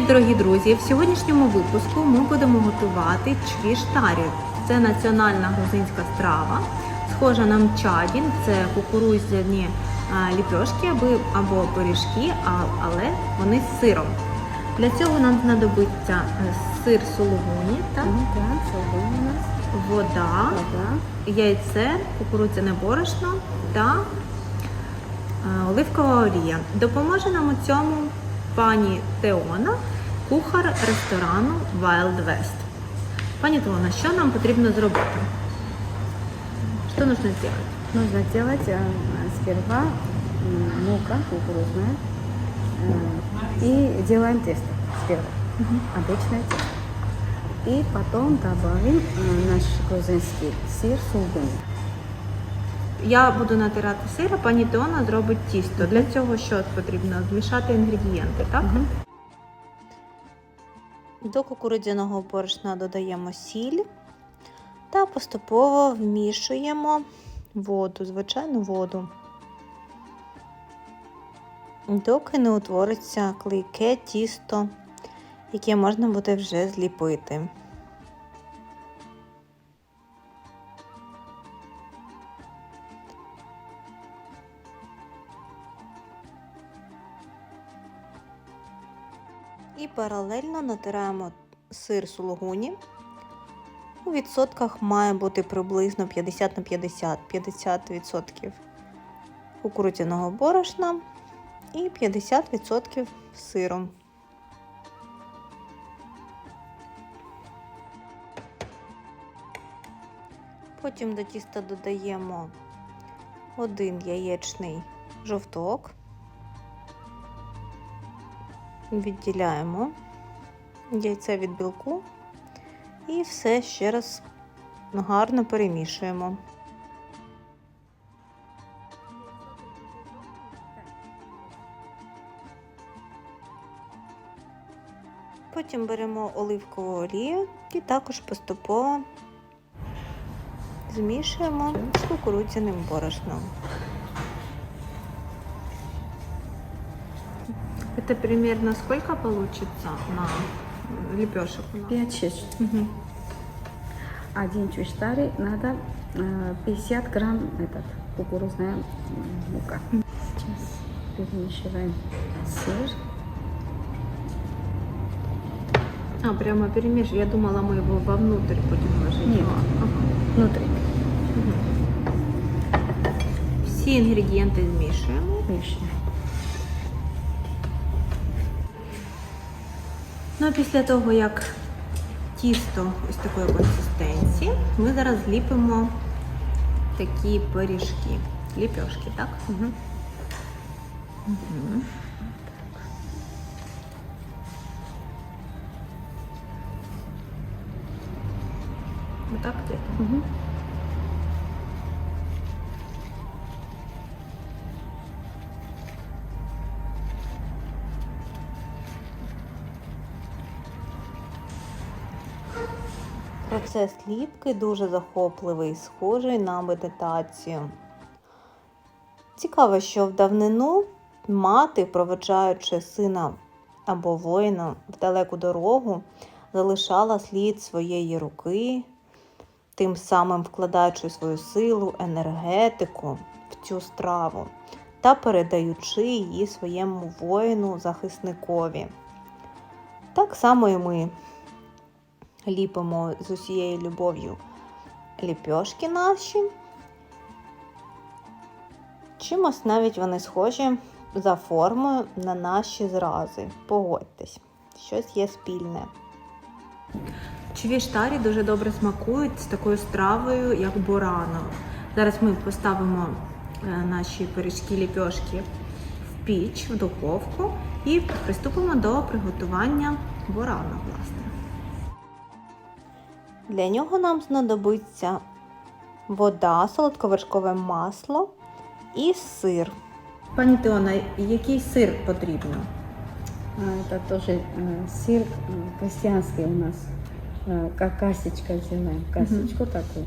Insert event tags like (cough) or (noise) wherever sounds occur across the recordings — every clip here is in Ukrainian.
дорогі друзі! В сьогоднішньому випуску ми будемо готувати чвіштарі. Це національна грузинська страва, схожа на мчадін, це кукурудзяні а, ліпьошки або, пиріжки, але вони з сиром. Для цього нам знадобиться е, сир сулугуні, Вода. яйце, кукурудзяне борошно та е, оливкова олія. Допоможе нам у цьому пані Теона, кухар ресторану Wild West. Пані Теона, що нам потрібно зробити? Що нужно зробити? Нужно делать э, сперва м, мука кукурузная. э, И делаем тесто сперва. Обычное тесто. И потом добавим э, наш грузинский сыр сулгуни. Я буду натирати сир, а пані Теона зробить тісто. Для цього що потрібно? Змішати інгредієнти, так? До кукурудзяного борошна додаємо сіль та поступово вмішуємо воду, звичайну воду, доки не утвориться клейке тісто, яке можна буде вже зліпити. І паралельно натираємо сир сулугуні. У відсотках має бути приблизно 50 на 50, 50% кукурудзяного борошна і 50% сиром. Потім до тіста додаємо один яєчний жовток. Відділяємо яйце від білку і все ще раз гарно перемішуємо. Потім беремо оливкову олію і також поступово змішуємо з кукурудзяним борошном. Это примерно сколько получится на лепешек у нас? 5-6. Один чуштари надо э, 50 грамм этот, кукурузная м, мука. Сейчас перемешиваем сыр. А, прямо перемешивать. Я думала, мы его вовнутрь будем ложить. Нет. Ага. Внутри. Всі інгредієнти змішуємо. Мешаем. Ну а після того, як тісто ось такої консистенції, ми зараз зліпимо такі пиріжки. Ліпешки, так? Мгм. Мгм. Отак где-то. Мгм. Процес ліпки дуже захопливий, схожий на медитацію. Цікаво, що в давнину мати, проведжаючи сина або воїна в далеку дорогу, залишала слід своєї руки, тим самим вкладаючи свою силу, енергетику в цю страву та передаючи її своєму воїну-захисникові. Так само і ми ліпимо з усією любов'ю ліпьошки наші. Чимось навіть вони схожі за формою на наші зрази. Погодьтесь, щось є спільне. Чвіштарі дуже добре смакують з такою стравою, як борано. Зараз ми поставимо е, наші пиріжки ліпьошки в піч, в духовку і приступимо до приготування борана, власне. Для нього нам знадобиться вода, солодковершкове масло і сир. Пані Теона, який сир потрібно? А, Это тоже э, сыр э, крестьянский у нас. Э, Как касечка делаем. Касечку такую.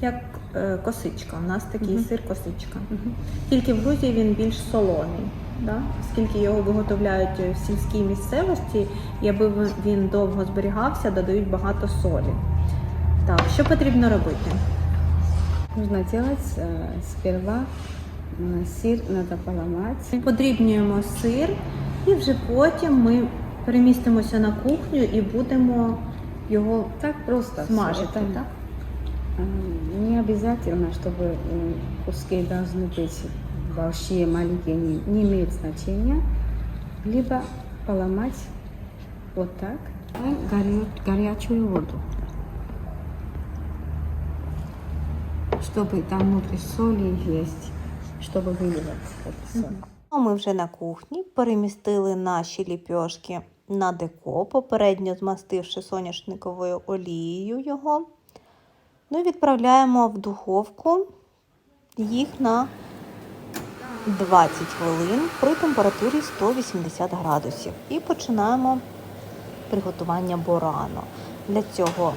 Як е, косичка. У нас такий Мгм. сир косичка. Мгм. Тільки в Грузії він більш солоний. да? оскільки його виготовляють в сільській місцевості, і аби ви- він довго зберігався, додають багато солі. Так, що потрібно робити? Нужно делать э, сперва э, сыр надо поломать. Подрібнюємо сир, і вже потім ми перемістимося на кухню і будемо його Так просто. всё. смажити. Это, Так? э, Не обязательно, чтобы э, куски должны быть большие, маленькие, не, не имеет значения. Либо поломать вот так. Горю- горячую воду. Чтобы там внутри соли есть, чтобы выливать эту соль. А Ми вже на кухні перемістили наші ліпьошки на деко, попередньо змастивши соняшниковою олією його. Ну і відправляємо в духовку їх на 20 хвилин при температурі 180 градусів. І починаємо приготування борану. Для цього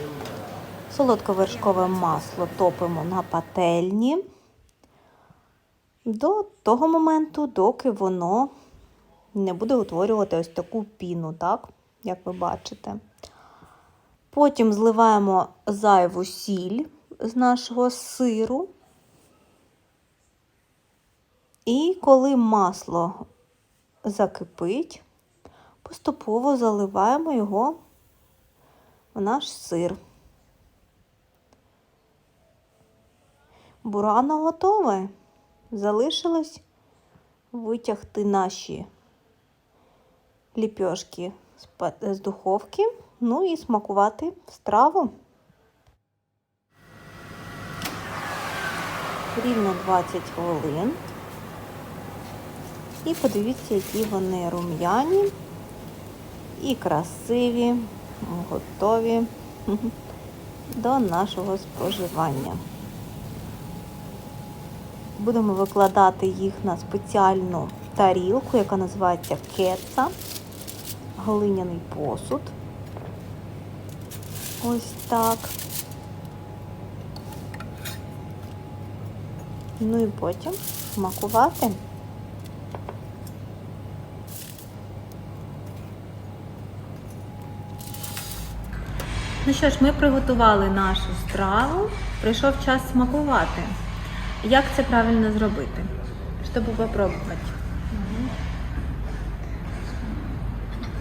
солодковершкове масло топимо на пательні до того моменту, доки воно не буде утворювати ось таку піну, так, як ви бачите. Потім зливаємо зайву сіль з нашого сиру. І коли масло закипить, поступово заливаємо його в наш сир. Бурано готове. Залишилось витягти наші ліпьошки з духовки, ну і смакувати страву. Рівно 20 хвилин. І подивіться, які вони рум'яні і красиві, готові (laughs) до нашого споживання. Будемо викладати їх на спеціальну тарілку, яка називається кеца, глиняний посуд. Ось так. Ну і потім смакувати. Ну що ж, ми приготували нашу страву. Прийшов час смакувати. Як це правильно зробити? Щоб попробувати.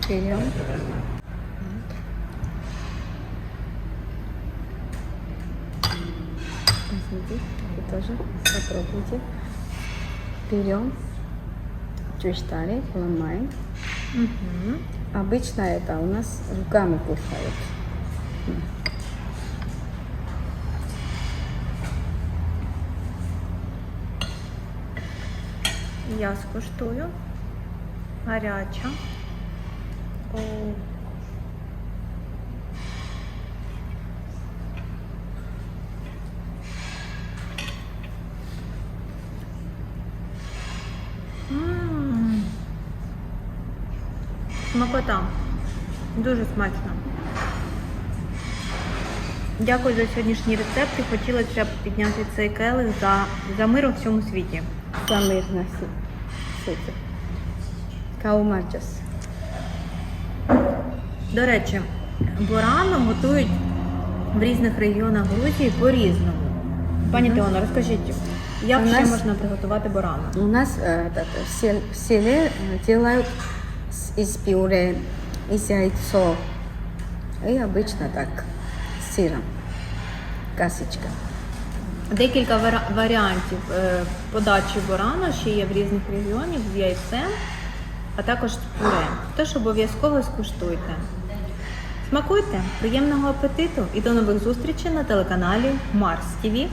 Берем. Возьмите, вы тоже попробуйте. Берем чуштали, ломаем. Угу. Обычно это у нас руками кушают. Я скуштую. Гаряча. О. Смакота. Дуже смачно. Дякую за сьогоднішній рецепт і хотілося б підняти цей келих за, за мир у всьому світі. Самые на свете. Каумаджас. До речі, борану готують в різних регіонах Грузії по-різному. Пані Мгм. Теоно, розкажіть, як У ще нас- можна приготувати борану? У нас э, этот, в сел- в селе э, делают с- из пюре, из яйцо. И обычно так, с сыром. Касечка. Декілька варіантів е, подачі борану що є в різних регіонах з яйцем, а також з пюре. Тож обов'язково скуштуйте. Смакуйте, приємного апетиту і до нових зустрічей на телеканалі Марс ТВ.